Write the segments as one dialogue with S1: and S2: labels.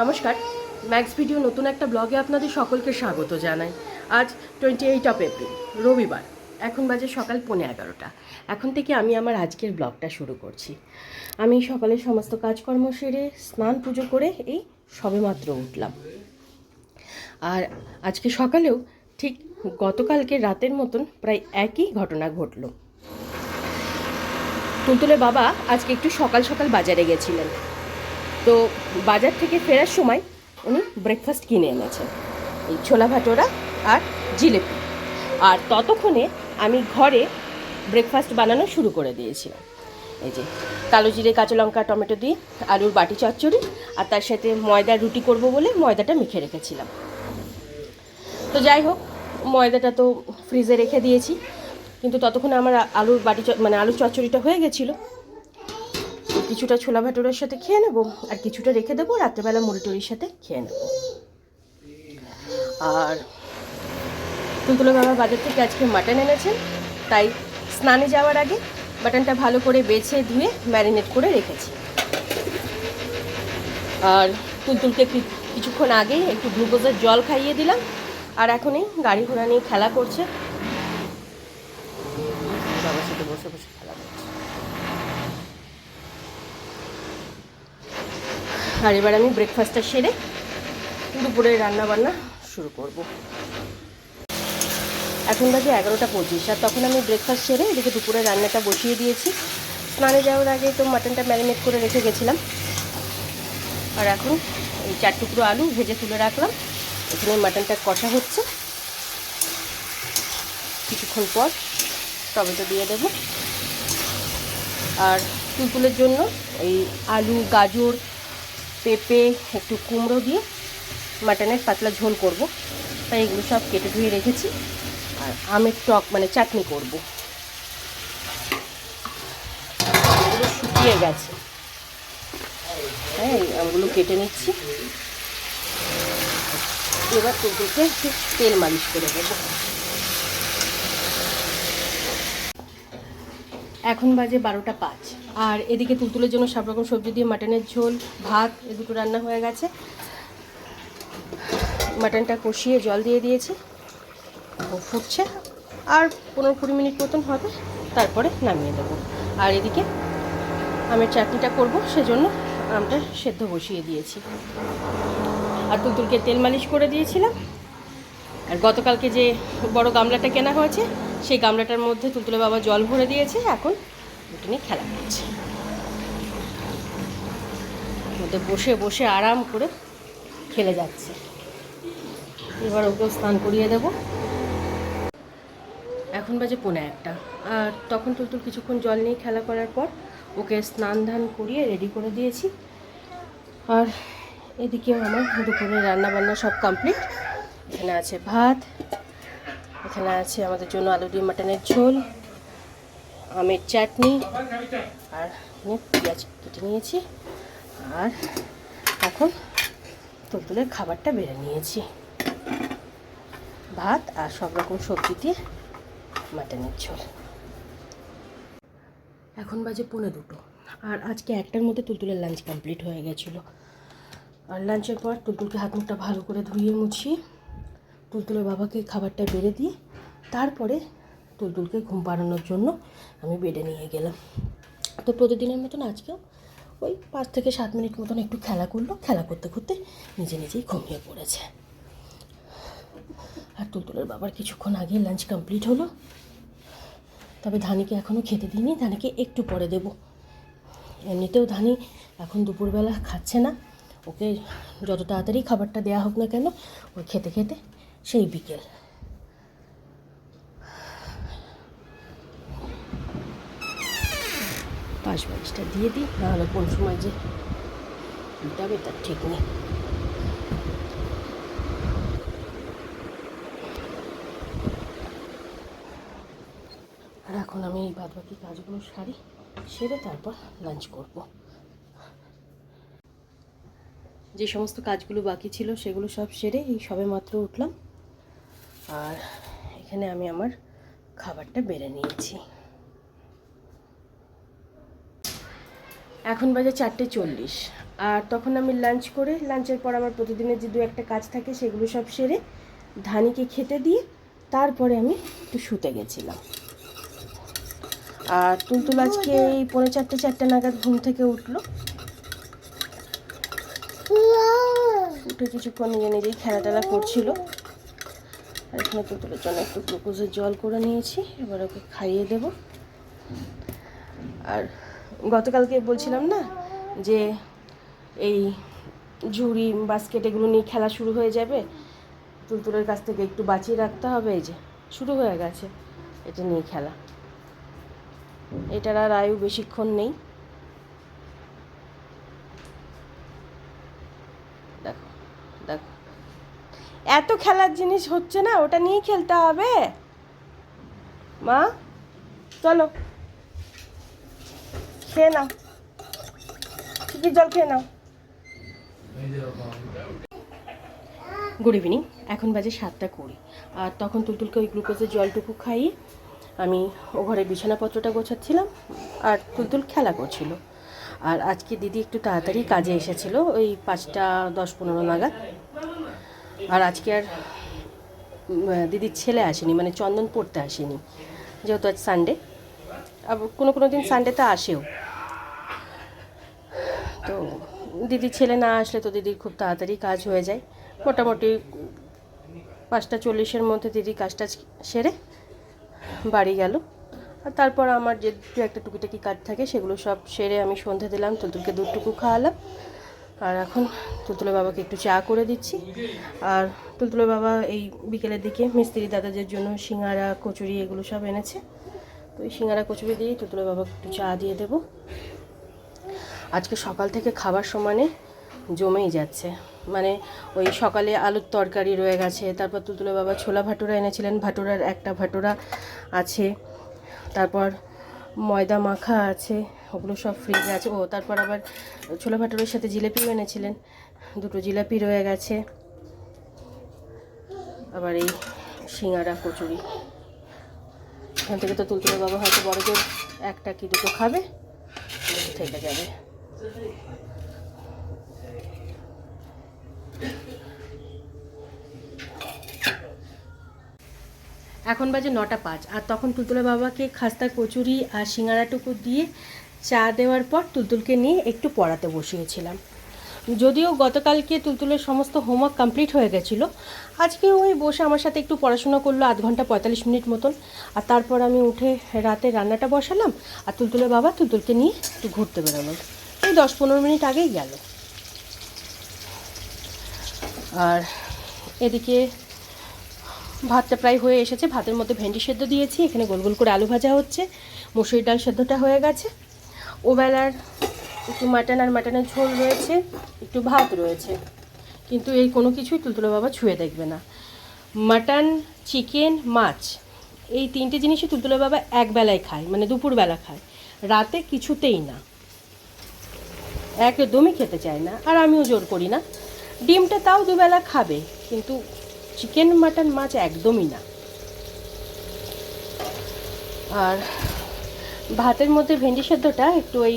S1: নমস্কার max video নতুন একটা ব্লগে আপনাদের সকলকে স্বাগত জানাই। আজ টোয়েন্টি এইট অফ এপ্রিল রবিবার, এখন বাজে সকাল পৌনে এগারোটা। এখন থেকে আমি আমার আজকের ব্লগটা শুরু করছি। আমি সকালে সমস্ত কাজকর্ম সেরে স্নান পুজো করে এই সবেমাত্র উঠলাম। আর আজকে সকালেও ঠিক গতকালকে রাতের মতন প্রায় একই ঘটনা ঘটলো। তুলতুলে বাবা আজকে একটু সকাল সকাল বাজারে গেছিলেন। তো বাজার থেকে ফেরার সময় উনি ব্রেকফাস্ট কিনে এনেছেন এই ছোলা ভাটোরা আর জিলেপি। আর ততক্ষণে আমি ঘরে ব্রেকফাস্ট বানানো শুরু করে দিয়েছিলাম এই যে কালো জিরে, কাঁচা লঙ্কা, টমেটো দিয়ে আলুর বাটি, চচ্চড়ি আর তার সাথে ময়দার রুটি করব বলে ময়দাটা মেখে রেখেছিলাম। তো যাই হোক, ময়দাটা তো ফ্রিজে রেখে দিয়েছি। কিন্তু ততক্ষণে আমার আলুর বাটি মানে আলুর চচ্চড়িটা হয়ে গেছিল। কিছুটা ছোলা ভাটোরের সাথে খেয়ে নেব, আর কিছুটা রেখে দেবো, রাত্রেবেলা মুড়ি টুড়ির সাথে খেয়ে নেব। আর তুলতুলো বাবা বাজার থেকে আজকে মাটন এনেছেন, তাই স্নানে যাওয়ার আগে মাটনটা ভালো করে বেছে ধুয়ে ম্যারিনেট করে রেখেছি। আর তুলতুলকে কিছুক্ষণ আগেই একটু গ্লুকোজের জল খাইয়ে দিলাম, আর এখনই গাড়ি ঘোড়া নিয়ে খেলা করছে। বাবার সাথে বসে বসে খেলা করছে আর এবার আমি ব্রেকফাস্টটা সেরে দুপুরে রান্না বান্না শুরু করব। এখন বাজে এগারোটা পঁচিশ, আর তখন আমি ব্রেকফাস্ট সেরে এদিকে দুপুরে রান্নাটা বসিয়ে দিয়েছি। স্নানে যাওয়ার আগে তো মাটনটা ম্যারিনেট করে রেখে গেছিলাম। আর এখন এই চার টুকরো আলু ভেজে তুলে রাখলাম। এখানে মাটনটা কষা হচ্ছে। কিছুক্ষণ পর টমেটো দিয়ে দেবো। আর তুলতুলের জন্য এই আলু, গাজর পেঁপে, একটু কুমড়ো দিয়ে মাটনের পাতলা ঝোল করব। তাই এগুলো সব কেটে ধুয়ে রেখেছি। আর আমের টক মানে চাটনি করব। এগুলো শুকিয়ে গেছে। হ্যাঁ আমগুলো কেটে নিচ্ছি। এবার তুলতুলকে তেল মালিশ করে দেবো। এখন বাজে বারোটা পাঁচ। আর এদিকে তুলতুলের জন্য সব রকম সবজি দিয়ে মাটনের ঝোল, ভাত, এ দুটো রান্না হয়ে গেছে। মাটনটা কষিয়ে জল দিয়ে দিয়েছি। ফুটছে। আর পনেরো কুড়ি মিনিট মতন হবে। তারপরে নামিয়ে দেবো। আর এদিকে আমের চাটনিটা করব, সেজন্য আমটা সেদ্ধ বসিয়ে দিয়েছি। আর তুলতুলকে তেল মালিশ করে দিয়েছিলাম। আর গতকালকে যে বড় গামলাটা কেনা হয়েছে, সেই গামলাটার মধ্যে তুলতুলে বাবা জল ভরে দিয়েছে। এখন নিয়ে খেলা করছে। মধ্যে বসে বসে আরাম করে খেলে যাচ্ছে। এবার ওকেও স্নান করিয়ে দেব। এখন বাজে পৌনে একটা। আর তখন তুলতুল কিছুক্ষণ জল নিয়ে খেলা করার পর ওকে স্নান ধান করিয়ে রেডি করে দিয়েছি। আর এদিকে আমার দুপুরে রান্না বান্না সব কমপ্লিট এখানে আছে ভাত, এখানে আছে আমাদের জন্য আলু দিয়ে মাটনের ঝোল। আমের চাটনি আর পেঁয়াজ কেটে নিয়েছি। আর এখন তুলতুলের খাবারটা বেড়ে নিয়েছি। ভাত আর সব রকম সবজি দিয়ে মাটনের ঝোল। এখন বাজে পৌনে দুটো। আর আজকে একটার মধ্যে তুলতুলের লাঞ্চ কমপ্লিট হয়ে গেছিল। আর লাঞ্চের পর তুলতুলকে হাত মুখটা ভালো করে ধুয়ে মুছিয়ে তুলতুলের বাবাকে খাবারটা বেড়ে দিয়ে তারপরে তুলতুলকে ঘুম পাড়ানোর জন্য আমি বেডে নিয়ে গেলাম। তো প্রতিদিনের মতন আজকেও ওই পাঁচ থেকে সাত মিনিট মতন একটু খেলা করল। খেলা করতে করতে নিজে নিজেই ঘুমিয়ে পড়েছে। আর তুলতুলের বাবার কিছুক্ষণ আগে লাঞ্চ কমপ্লিট হলো। তবে ধানিকে এখনও খেতে দিইনি। ধানিকে একটু পরে দেবো। এমনিতেও ধানি এখন দুপুরবেলা খাচ্ছে না। ওকে যত তাড়াতাড়ি খাবারটা দেওয়া হোক না কেন ওই খেতে খেতে সেই বিকেল। পাঁচ বালিশটা দিয়ে দিই, নাহলে কোন সময় যে উল্টাবে তার ঠিক নেই। আর এখন আমি এই বাদ বাকি কাজগুলো সারি, সেরে তারপর লাঞ্চ করব। যে সমস্ত কাজগুলো বাকি ছিল, সেগুলো সব সেরে এই সবে মাত্র উঠলাম। আর এখানে আমি আমার খাবারটা বেড়ে নিয়েছি। এখন বাজে চারটে চল্লিশ। আর তখন আমি লাঞ্চ করে লাঞ্চের পর আমার প্রতিদিনের যে দু একটা কাজ থাকে সেগুলো সব সেরে ধানিকে খেতে দিয়ে তারপরে আমি একটু শুতে গেছিলাম। আর তুলতুল আজকে এই পৌনে চারটে চারটে নাগাদ ঘুম থেকে উঠল। উঠে কিছুক্ষণ নিজে নিজেই খেলা টেলা করছিল। আর এখানে তুলতুলের জন্য একটু গ্লুকোজের জল করে নিয়েছি, এবার ওকে খাইয়ে দেব। আর গতকালকে বলছিলাম না যে এই ঝুড়ি বাস্কেট এগুলো নিয়ে খেলা শুরু হয়ে যাবে। তুলতুলের কাছ থেকে একটু বাঁচিয়ে রাখতে হবে, এই যে শুরু হয়ে গেছে এটা নিয়ে খেলা। এটার আর আয়ু বেশিক্ষণ নেই। দেখো দেখো। এত খেলার জিনিস হচ্ছে না, ওটা নিয়েই খেলতে হবে। মা, চলো। খেয়ে নাও। কি জল খেয়ে নাও। গুড ইভিনিং এখন বাজে সাতটা কুড়ি। আর তখন তুলতুলকে ওই গ্লুকোজের জলটুকু খাইয়ে আমি ও ঘরে বিছানাপত্রটা গোছাচ্ছিলাম আর তুলতুল খেলা করছিল। আর আজকে দিদি একটু তাড়াতাড়ি কাজে এসেছিল ওই পাঁচটা দশ পনেরো নাগাদ। আর আজকে আর দিদির ছেলে আসেনি মানে চন্দন পড়তে আসেনি। যেহেতু আজ সানডে আবার কোনো কোনো দিন সানডেতে আসেও। তো দিদির ছেলে না আসলে তো দিদির খুব তাড়াতাড়ি কাজ হয়ে যায়। মোটামুটি পাঁচটা চল্লিশের মধ্যে দিদি কাজটা সেরে বাড়ি গেল। আর তারপর আমার যে দু একটা টুকিটাকি কাজ থাকে সেগুলো সব সেরে আমি সন্ধে দিলাম, তুলতুলকে দুধটুকু খাওয়ালাম। আর এখন তুলতুলের বাবাকে একটু চা করে দিচ্ছি। আর তুলতুলের বাবা এই বিকেলের দিকে মিস্ত্রি দাদাদের জন্য সিঙ্গারা, কচুরি এগুলো সব এনেছে। তো এই সিঙ্গারা, কচুরি দিয়ে তুলতুলের বাবাকে একটু চা দিয়ে দেবো। আজকে সকাল থেকে খাবার সমানে জমেই যাচ্ছে। মানে ওই সকালে আলুর তরকারি রয়ে গেছে, তারপর তুতুলে বাবা ছোলা ভাটুরা এনেছিলেন, ভাটুরার একটা ভাটুরা আছে, তারপর ময়দা মাখা আছে, ওগুলো সব ফ্রিজে আছে। ও, তারপর আবার ছোলা ভাটুরের সাথে জিলেপিও এনেছিলেন, দুটো জিলাপি রয়ে গেছে। আবার এই সিঙ্গারা কচুরি। এখান থেকে তো তুলতুলে বাবা হয়তো বড় জোর একটা কি দুটো খাবে থেকে যাবে এখন বাজে নটা পাঁচ, আর তখন তুলতুলা বাবাকে খাস্তা কচুরি আর সিঙ্গারাটুকু দিয়ে চা দেওয়ার পর তুলতুলকে নিয়ে একটু পড়াতে বসিয়েছিলাম। যদিও গতকালকে তুলতুলের সমস্ত হোমওয়ার্ক কমপ্লিট হয়ে গেছিল, আজকে ওই বসে আমার সাথে একটু পড়াশোনা করল আধ ঘণ্টা পঁয়তাল্লিশ মিনিট মতন। আর তারপর আমি উঠে রাতে রান্নাটা বসালাম, আর তুলতুলের বাবা তুলতুলকে নিয়ে একটু ঘুরতে বেরোলো। দশ পনেরো মিনিট আগেই গেল। আর এদিকে ভাতটা প্রায় হয়ে এসেছে। ভাতের মধ্যে ভেন্ডি সেদ্ধ দিয়েছি। এখানে গোল গোল করে আলু ভাজা হচ্ছে। মুসুরি ডাল সেদ্ধটা হয়ে গেছে। ওবেলার একটু মাটন আর মাটনের ঝোল রয়েছে। একটু ভাত রয়েছে। কিন্তু এই কোনো কিছুই তুলতুলো বাবা ছুঁয়ে দেখবে না। মাটন, চিকেন, মাছ, এই তিনটে জিনিসই তুলতুলো বাবা একবেলায় খায়। মানে দুপুরবেলা খায়। রাতে কিছুতেই না। একদমই খেতে চায় না, আর আমিও জোর করি না। ডিমটা তাও দুবেলা খাবে, কিন্তু চিকেন মাটন মাছ একদমই না। আর ভাতের মধ্যে ভেন্ডি সেদ্ধটা একটু ওই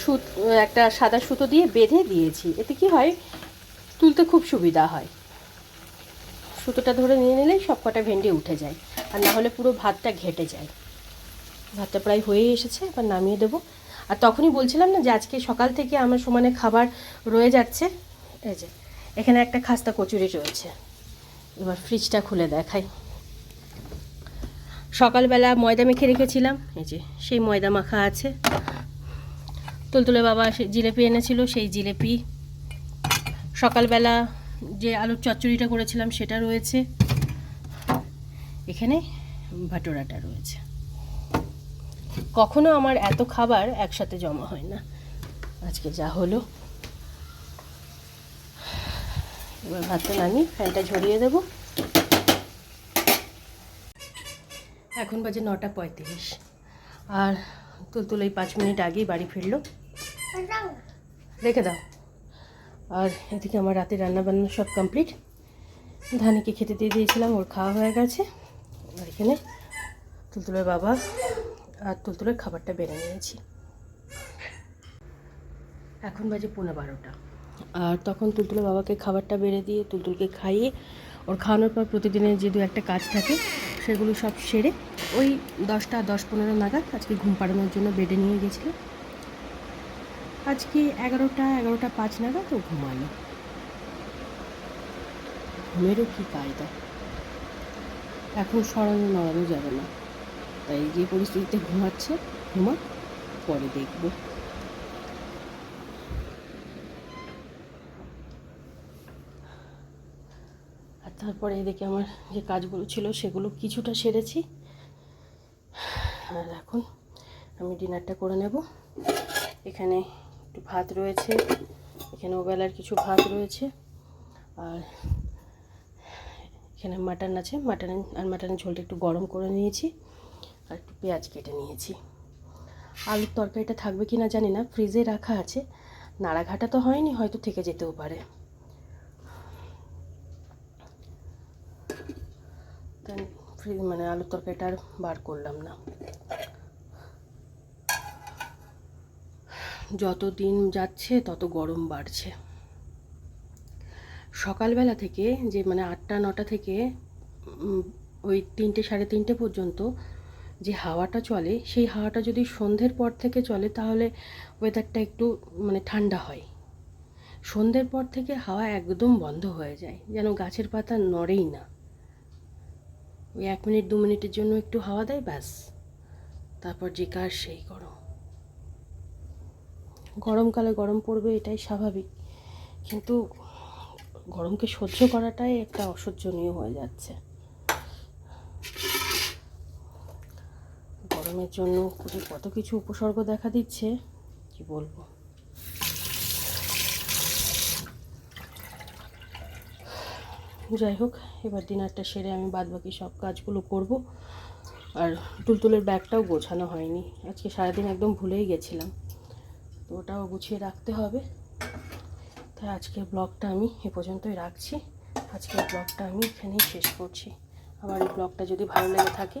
S1: সুত, একটা সাদা সুতো দিয়ে বেঁধে দিয়েছি। এতে কি হয়, তুলতে খুব সুবিধা হয়। সুতোটা ধরে নিয়ে নিলেই সব কটা ভেন্ডি উঠে যায়, আর না হলে পুরো ভাতটা ঘেটে যায়। ভাতটা প্রায় হয়ে এসেছে, এবার নামিয়ে দেবো। আর তখনই বলছিলাম না যে আজকে সকাল থেকে আমার সমানে খাবার রয়ে যাচ্ছে। এই যে, এখানে একটা খাস্তা কচুরি রয়েছে। এবার ফ্রিজটা খুলে দেখাই। সকালবেলা ময়দা মেখে রেখেছিলাম। এই যে, সেই ময়দা মাখা আছে। তুলতুলে বাবা সে জিলেপি এনেছিল, সেই জিলেপি। সকালবেলা যে আলুর চচ্চড়িটা করেছিলাম, সেটা রয়েছে। এখানে ভাটোরাটা রয়েছে। কখনো আমার এত খাবার একসাথে জমা হয় না। আজকে যা হলো। এবার ভাতটা নামিয়ে ফ্যানটা ঝরিয়ে দেব। এখন বাজে নটা পঁয়ত্রিশ। আর তুলতুল এই পাঁচ মিনিট আগেই বাড়ি ফিরলো। রেখে দাও। আর এদিকে আমার রাতে রান্না বান্না সব কমপ্লিট। ধানিকে খেতে দিয়ে দিয়েছিলাম, ওর খাওয়া হয়ে গেছে। আর এখানে তুলতুলের বাবা আর তুলতুলের খাবারটা বেড়ে নিয়েছি। এখন বাজে পৌনে বারোটা। আর তখন তুলতুলে বাবাকে খাবারটা বেড়ে দিয়ে তুলতুলকে খাইয়ে ওর খাওয়ানোর পর প্রতিদিনের যে দু একটা কাজ থাকে, সেগুলো সব সেরে ওই দশটা, দশ পনেরো নাগাদ আজকে ঘুম পাড়ানোর জন্য বেডে নিয়ে গেছিল। আজকে এগারোটা এগারোটা পাঁচ নাগাদ ও ঘুমালো। ঘুমেরও কী কায়দা? এখন সরানো নড়ানো যাবে না। তাই যে পরিস্থিতিতে ঘুমাচ্ছে ঘুমা পরে দেখব। আর তারপরে এদিকে আমার যে কাজগুলো ছিল, সেগুলো কিছুটা সেরেছি। আর এখন আমি ডিনারটা করে নেব। এখানে একটু ভাত রয়েছে, এখানে ওবেলার কিছু ভাত রয়েছে, আর এখানে মাটন আছে। মাটন আর মাটনের ঝোলটা একটু গরম করে নিয়েছি। আর একটু পেঁয়াজ কেটে নিয়েছি। আলুর তরকারিটা থাকবে কি না জানি না, ফ্রিজে রাখা আছে। নাড়াঘাটা তো হয়নি, হয়তো থেকে যেতেও পারে। ফ্রিজ মানে আলুর তরকারিটা আর বার করলাম না। যত দিন যাচ্ছে, তত গরম বাড়ছে। সকালবেলা থেকে যে মানে আটটা, নটা থেকে ওই তিনটে, সাড়ে তিনটে পর্যন্ত যে হাওয়াটা চলে, সেই হাওয়াটা যদি সন্ধ্যের পর থেকে চলে, তাহলে ওয়েদারটা একটু মানে ঠান্ডা হয়। সন্ধ্যের পর থেকে হাওয়া একদম বন্ধ হয়ে যায়, যেন গাছের পাতা নড়েই না। ওই এক মিনিট, দু মিনিটের জন্য একটু হাওয়া দেয়, ব্যাস। তারপর যে কার সেই গরম। গরমকালে গরম পড়বে, এটাই স্বাভাবিক। কিন্তু গরমকে সহ্য করাটাই একটা অসহ্যনীয় হয়ে যাচ্ছে। গরমের জন্য কত কিছু উপসর্গ দেখা দিচ্ছে, কি বলব? যাই হোক, এবার ডিনারটা সেরে আমি বাদ বাকি সব কাজগুলো করব। আর তুলতুলের ব্যাগটাও গোছানো হয়নি। আজকে সারাদিন একদম ভুলেই গেছিলাম। তো ওটাও গুছিয়ে রাখতে হবে। তাই আজকের ব্লগটা আমি এ পর্যন্তই রাখছি। আজকের ব্লগটা আমি এখানেই শেষ করছি। আমার এই ব্লগটা যদি ভালো লেগে থাকে